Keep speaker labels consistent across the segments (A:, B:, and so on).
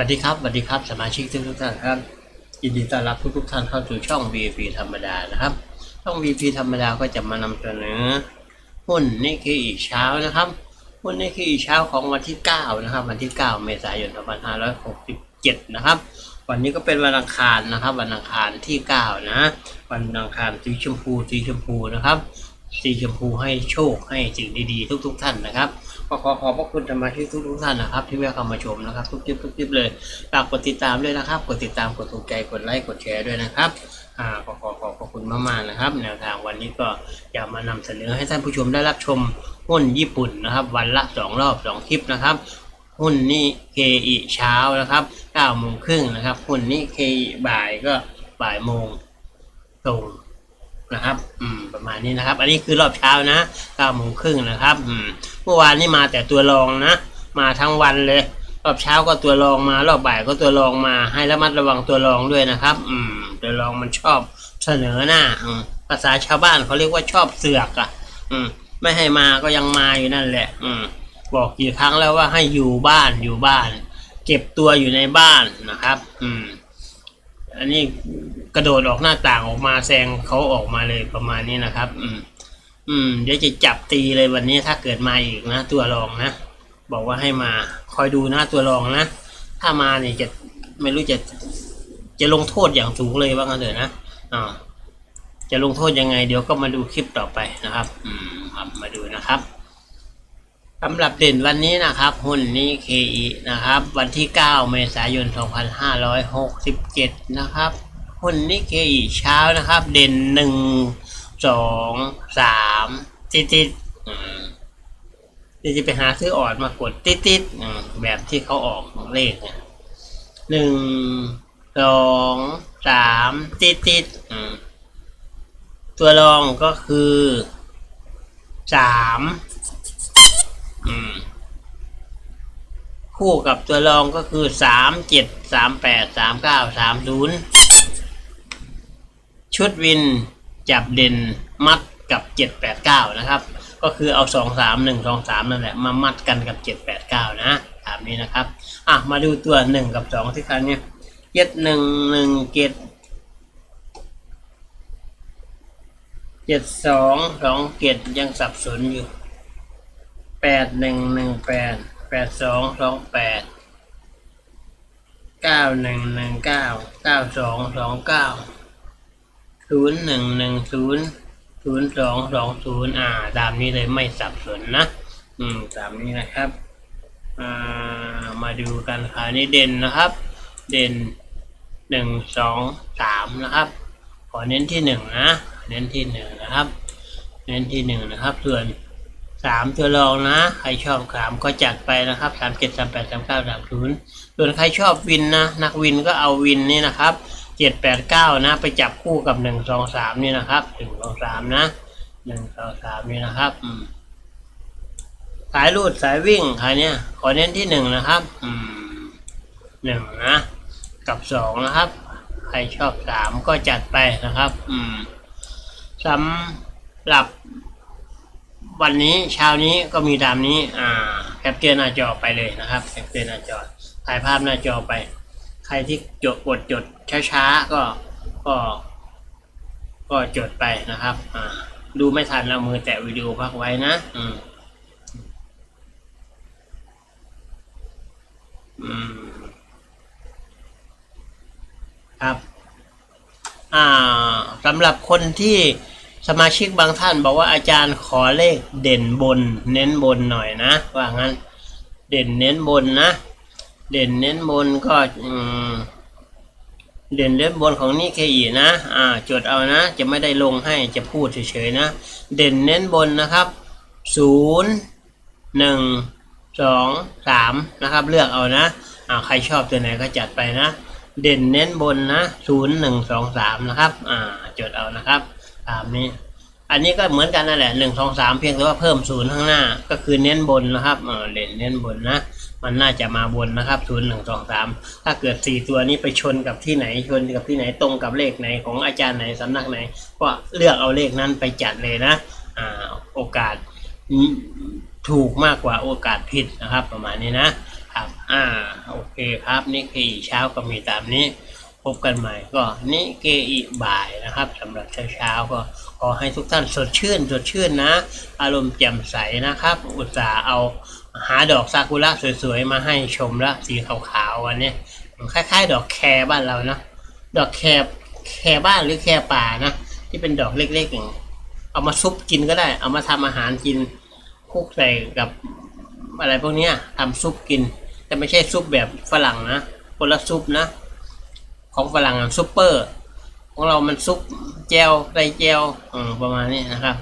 A: วัสดีครับสวัสดีครับสมาชิกทุกทุกท่านครับยินดีต้อนรับทุกทุกท่านเข้าสู่ช่อง VP ธรรมดานะครับ ช่อง VP ธรรมดาก็จะมานำเสนอหุ้นนิเคอีเช้านะครับหุ้นนิเคอีเช้าของวันที่ 9 นะครับ วันที่ 9 เมษายน 2567 นะครับ วันนี้ก็เป็นวันอังคารนะครับ วันอังคารที่ 9 นะ วันอังคารสีชมพูสีชมพูนะครับ สีชมพูให้โชคให้สิ่งดีๆ ทุก ๆ ท่านนะครับก็ขอขอบพระคุณสมาชิกทุกๆท่านนะครับ ที่แวะเข้ามาชมนะครับ ทุกคลิปทุกคลิปเลยฝากกดติดตามด้วยนะครับ กดติดตามกดถูกใจกดไลค์กดแชร์ด้วยนะครับอ่าขอขอขอบพระคุณมากๆนะครับ แนวทางวันนี้ก็จะมานำเสนอให้ท่านผู้ชมได้รับชมหุ้นญี่ปุ่นนะครับ วันละสองรอบสองคลิปนะครับหุ้นนี้เคอีเช้านะครับ9โมงครึ่งนะครับหุ้นนี้เคบ่ายก็บ่ายโมงตรง นะครับ อืม ประมาณนี้นะครับ อันนี้คือรอบเช้านะเก้าโมงครึ่งนะครับ อืม เมื่อวานนี้มาแต่ตัวรองนะ มาทั้งวันเลย รอบเช้าก็ตัวรองมา รอบบ่ายก็ตัวรองมา ให้ระมัดระวังตัวรองด้วยนะครับ อืม ตัวรองมันชอบเสนอหน้า อืม ภาษาชาวบ้านเขาเรียกว่าชอบเสือกอะ อืม ไม่ให้มาก็ยังมาอยู่นั่นแหละ อืม บอกกี่ครั้งแล้วว่าให้อยู่บ้านอยู่บ้าน เก็บตัวอยู่ในบ้านนะครับ อืม อันนี้กระโดดออกหน้าต่างออกมาแซงเขาออกมาเลยประมาณนี้นะครับ อืม อืม เดี๋ยวจะจับตีเลยวันนี้ถ้าเกิดมาอีกนะตัวรองนะ บอกว่าให้มาคอยดูนะตัวรองนะ ถ้ามาเนี่ยจะไม่รู้จะจะลงโทษอย่างสูงเลยว่างั้นเถอะนะอ่าจะลงโทษยังไง เดี๋ยวก็มาดูคลิปต่อไปนะครับ อืมครับมาดูนะครับ สำหรับเด่นวันนี้นะครับ หุ้นนี้ KE นะครับ วันที่ 9 เมษายน 2567 นะครับ หุ้นนี้ KE เช้านะครับ เด่นหนึ่งสองสามติดติดเดี๋ยวจะไปหาซื้อออดมากดติดติดแบบที่เขาออกเลขหนึ่งสองสามติดติดตัวรองก็คือสามอืม คู่กับตัวรองก็คือสามเจ็ดสามแปดสามเก้าสามศูนย์ชุดวินจับเด่นมัดกับเจ็ดแปดเก้านะครับ ก็คือเอาสองสามหนึ่งสองสามนั่นแหละมามัดกันกับเจ็ดแปดเก้านะตามนี้นะครับ อะ มาดูตัวหนึ่งกับสองที่ครั้งเนี้ยเจ็ดหนึ่งหนึ่งเจ็ดเจ็ดสองสองเจ็ดยังสับสนอยู่แปดหนึ่งหนึ่งแปด แปดสองสองแปดเก้าหนึ่งหนึ่งเก้าเก้าสองสองเก้าศูนย์หนึ่งหนึ่งศูนย์ศูนย์สองสองศูนย์อ่าตามนี้เลยไม่สับสนนะ อืมตามนี้นะครับอ่ามาดูกันค่ะนี่เด่นนะครับ เด่นหนึ่งสองสามนะครับ ขอเน้นที่หนึ่งนะ เน้นที่หนึ่งนะครับ เน้นที่หนึ่งนะครับส่วน สามตัวรองนะ ใครชอบสามก็จัดไปนะครับสามเจ็ดสามแปดสามเก้าสามศูนย์ส่วนใครชอบวินนะ นักวินก็เอาวินนี่นะครับเจ็ดแปดเก้านะ ไปจับคู่กับหนึ่งสองสามนี่นะครับหนึ่งสองสามนะหนึ่งสองสามนี่นะครับสายรูดสายวิ่งใครเนี่ยขอเน้นที่หนึ่งนะครับอืหนึ่งนะ กับสองนะครับ ใครชอบสามก็จัดไปนะครับ อืมสำหรับ วันนี้เช้านี้ก็มีตามนี้อ่าแคปเจอร์หน้าจอไปเลยนะครับแคปเจอร์หน้าจอถ่ายภาพหน้าจอไป ใครที่จดกดจดช้าๆก็ก็ ก็จดไปนะครับอ่าดูไม่ทันแล้วมือแตะวิดีโอพักไว้นะอืมอืมครับอ่าสำหรับคนที่ สมาชิกบางท่านบอกว่าอาจารย์ขอเลขเด่นบน เน้นบนหน่อยนะ ว่างั้น เด่นเน้นบนนะ เด่นเน้นบนก็อืมเด่นเน้นบนของนี่เคอีนะอ่าจดเอานะ จะไม่ได้ลงให้จะพูดเฉยๆนะ เด่นเน้นบนนะครับศูนย์หนึ่งสองสามนะครับ เลือกเอานะอ่าใครชอบตัวไหนก็จัดไปนะ เด่นเน้นบนนะศูนย์หนึ่งสองสามนะครับอ่าจดเอานะครับ ตามนี้ อันนี้ก็เหมือนกันนั่นแหละหนึ่งสองสามเพียงแต่ว่าเพิ่มศูนย์ข้างหน้า ก็คือเน้นบนนะครับเออเด่นเน้นบนนะ มันน่าจะมาบนนะครับศูนย์หนึ่งสองสามถ้าเกิดสี่ตัวนี้ไปชนกับที่ไหนชนกับที่ไหนตรงกับเลขไหนของอาจารย์ไหนสำนักไหน ก็เลือกเอาเลขนั้นไปจัดเลยนะอ่าโอกาสถูกมากกว่าโอกาสผิดนะครับ ประมาณนี้นะครับ อ่า โอเคครับนิเกอีเช้าก็มีตามนี้ บกันใหม่ก็นิเกอีบ่ายนะครับสำหรับเช้าๆก็ขอให้ทุกท่านสดชื่นสดชื่นนะ อารมณ์แจ่มใสนะครับ อุตส่าห์เอาหาดอกซากุระสวยๆ มาให้ชมละสีขาวๆวันนี้คล้ายๆ ดอกแครบ้านเรานะดอกแครแครบ้านหรือแครป่านะที่เป็นดอกเล็กๆอย่างเอามาซุปกินก็ได้ เอามาทำอาหารกินคลุกใส่กับอะไรพวกนี้ยทำซุปกิน แต่ไม่ใช่ซุปแบบฝรั่งนะคนละซุปนะ ของฝรั่งซุปเปอร์ ของเรามันซุปเจลไรเจลประมาณนี้นะครับ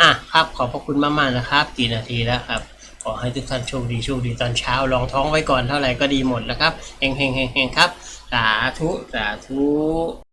A: อะครับขอบพระคุณมากๆนะครับ กี่นาทีแล้วครับ ขอให้ทุกท่านโชคดีโชคดีตอนเช้าลองท้องไว้ก่อนเท่าไหร่ก็ดีหมดแล้วครับเฮงเฮงเฮงเฮงครับสาธุสาธุ